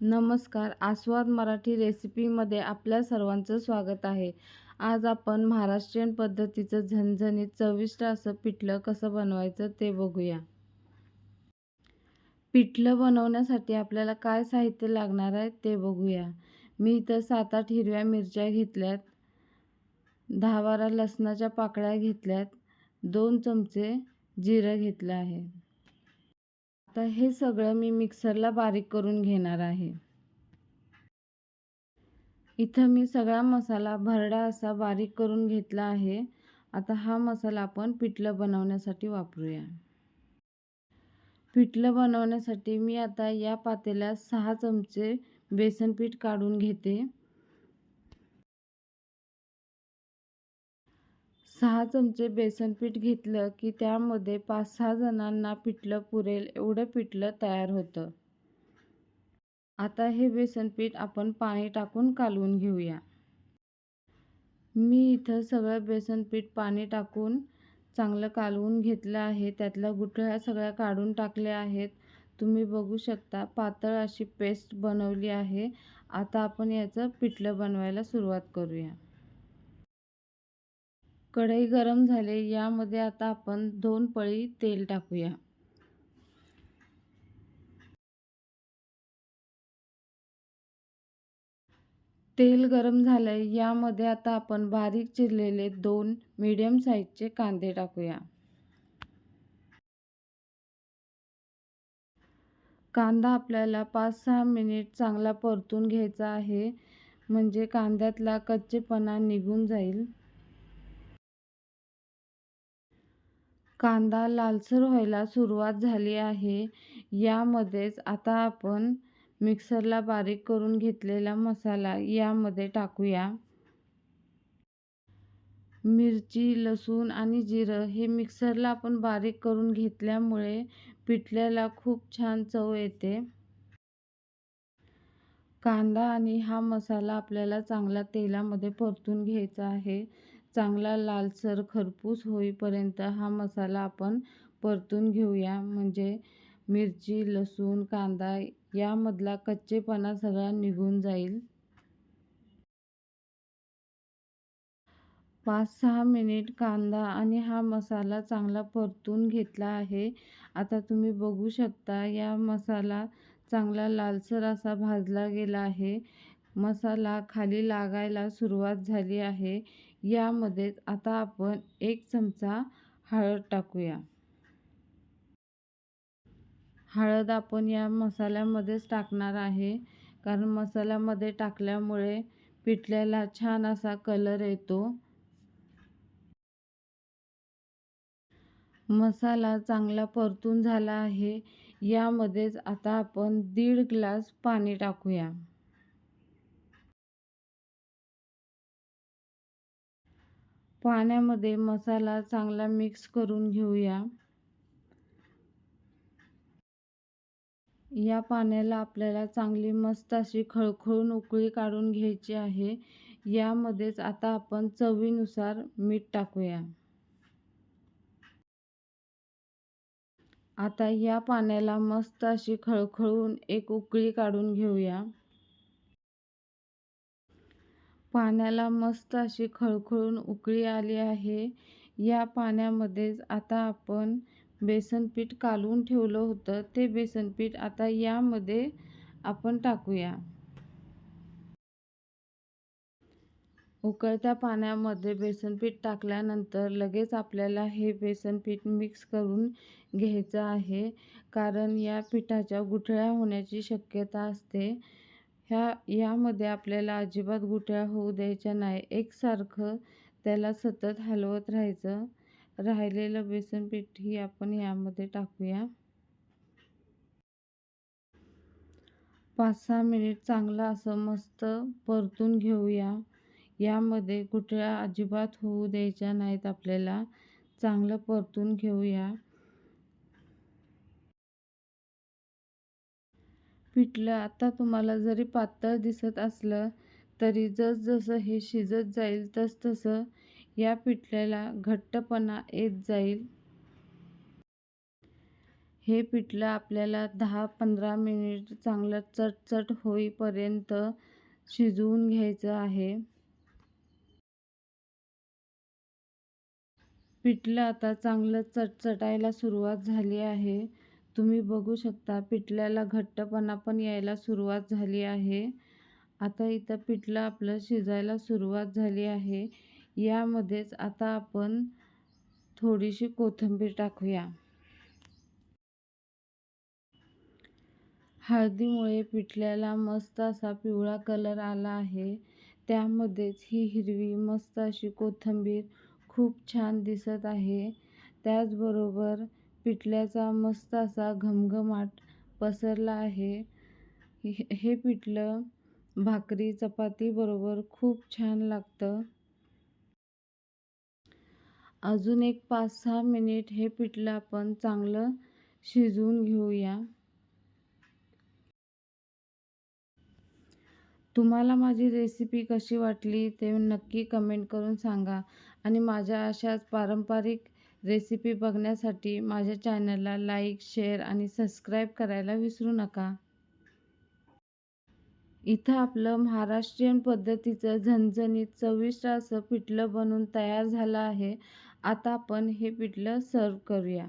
नमस्कार. आस्वाद मराठी रेसिपीमध्ये आपल्या सर्वांचं स्वागत आहे. आज आपण महाराष्ट्रीयन पद्धतीचं झणझणीत चविष्ट असं पिठलं कसं बनवायचं ते बघूया. पिठलं बनवण्यासाठी आपल्याला काय साहित्य लागणार आहे ते बघूया. मी इथं सात आठ हिरव्या मिरच्या घेतल्यात. दहा बारा लसणाच्या पाकळ्या घेतल्यात. दोन चमचे जिरं घेतलं आहे. आता हे सगळं मी मिक्सरला बारीक करून घेणार आहे. इथं मी सगळा मसाला भरडा असा बारीक करून घेतला आहे. आता हा मसाला आपण पिठलं बनवण्यासाठी वापरूया. पिठलं बनवण्यासाठी मी आता या पातेल्यात सहा चमचे बेसन पीठ काढून घेते. सहा चमचे बेसन पीठ घेतलं की त्यामध्ये पाच सहा जणांना पिठलं पुरेल एवढं पिठलं तयार होतं. आता हे बेसन पीठ आपण पाणी टाकून कालवून घेऊया. मी इथं सगळं बेसन पीठ पाणी टाकून चांगलं कालवून घेतलं आहे. त्यातल्या गुठळ्या सगळ्या काढून टाकल्या आहेत. तुम्ही बघू शकता पातळ अशी पेस्ट बनवली आहे. आता आपण याचं पिठलं बनवायला सुरुवात करूया. कढई गरम झाले यामध्ये आता आपण दोन पळी तेल टाकूया. तेल गरम झालंय यामध्ये आता आपण बारीक चिरलेले दोन मीडियम साईजचे कांदे टाकूया. कांदा आपल्याला पाच सहा मिनिट चांगला परतून घ्यायचा आहे म्हणजे कांद्यातला कच्चेपणा निघून जाईल. कांदा लालसर व्हायला सुरुवात झाली आहे. यामध्येच आता आपण मिक्सरला बारीक करून घेतलेला मसाला यामध्ये टाकूया. मिरची लसूण आणि जिरं हे मिक्सरला आपण बारीक करून घेतल्यामुळे पिठल्याला खूप छान चव येते. कांदा आणि हा मसाला आपल्याला चांगला तेलामध्ये परतून घ्यायचा आहे. चांगला लालसर खरपूस होईपर्यंत हा मसाला आपण परतून घेऊया. म्हणजे मिरची लसूण कांदा यामधला कच्चेपणा सगळा निघून जाईल. पाच सहा मिनिट कांदा आणि हा मसाला चांगला परतून घेतला आहे. आता तुम्ही बघू शकता या मसाला चांगला लालसर असा भाजला गेला आहे. मसाला खाली लागायला सुरुवात झाली आहे. यामध्ये आता आपण एक चमचा हळद टाकूया. हळद आपण या मसाल्यामध्येच टाकणार आहे. कारण मसाल्यामध्ये टाकल्यामुळे पिठल्याला छान असा कलर येतो. मसाला चांगला परतून झाला आहे. यामध्येच आता आपण दीड ग्लास पाणी टाकूया. पाण्यामध्ये मसाला चांगला मिक्स करून घेऊया. या पाण्याला आपल्याला चांगली मस्त अशी खळखळून उकळी काढून घ्यायची आहे. यामध्येच आता आपण चवीनुसार मीठ टाकूया. आता या पाण्याला मस्त अशी खळखळून एक उकळी काढून घेऊया. पाण्याला मस्त अशी खळखळून उकळी आली आहे. या पाण्यामध्येच आता आपण बेसन पीठ कालवून ठेवलं होतं. ते बेसन पीठ आता यामध्ये आपण टाकूया. उकळत्या पाण्यामध्ये बेसन पीठ टाकल्यानंतर लगेच आपल्याला हे बेसन पीठ मिक्स करून घ्यायचं आहे. कारण या पिठाच्या गुठळ्या होण्याची शक्यता असते. ह्या यामध्ये आपल्याला अजिबात गुठळ्या होऊ द्यायच्या नाही. एकसारखं त्याला सतत हलवत राहायचं. राहिलेलं बेसनपीठही आपण यामध्ये टाकूया. पाच सहा मिनिट चांगलं असं मस्त परतून घेऊया. यामध्ये गुठळ्या अजिबात होऊ द्यायच्या नाहीत आपल्याला. चांगलं परतून घेऊया. पिठलं आता तुम्हाला जरी पातळ दिसत असलं तरी जसजसं हे शिजत जाईल तसतसं या पिठल्याला घट्टपणा येत जाईल. हे पिठलं आपल्याला दहा पंधरा मिनिट चांगलं चटचट होईपर्यंत शिजवून घ्यायचं आहे. पिठलं आता चांगलं चटचटायला सुरुवात झाली आहे. तुम्ही बघू शकता पिठल्याला घट्टपणा पण यायला सुरुवात झाली आहे. आता इथं पिठलं आपलं शिजायला सुरुवात झाली आहे. यामध्येच आता आपण थोडीशी कोथिंबीर टाकूया. हळदीमुळे पिठल्याला मस्त असा पिवळा कलर आला आहे. त्यामध्येच ही हिरवी मस्त अशी कोथिंबीर खूप छान दिसत आहे. त्याचबरोबर पिठल्याचा मस्त असा घमघमाट पसरला आहे. हे पिठलं भाकरी चपातीबरोबर खूप छान लागतं. अजून एक पाच सहा मिनिट हे पिठलं आपण चांगलं शिजवून घेऊया. तुम्हाला माझी रेसिपी कशी वाटली ते नक्की कमेंट करून सांगा आणि माझ्या अशाच पारंपरिक रेसिपी बघण्यासाठी माझ्या चॅनलला लाईक शेअर आणि सबस्क्राईब करायला विसरू नका. इथं आपलं महाराष्ट्रीयन पद्धतीचं झणझणीत चविष्ट असं पिठलं बनवून तयार झालं आहे. आता आपण हे पिठलं सर्व करूया.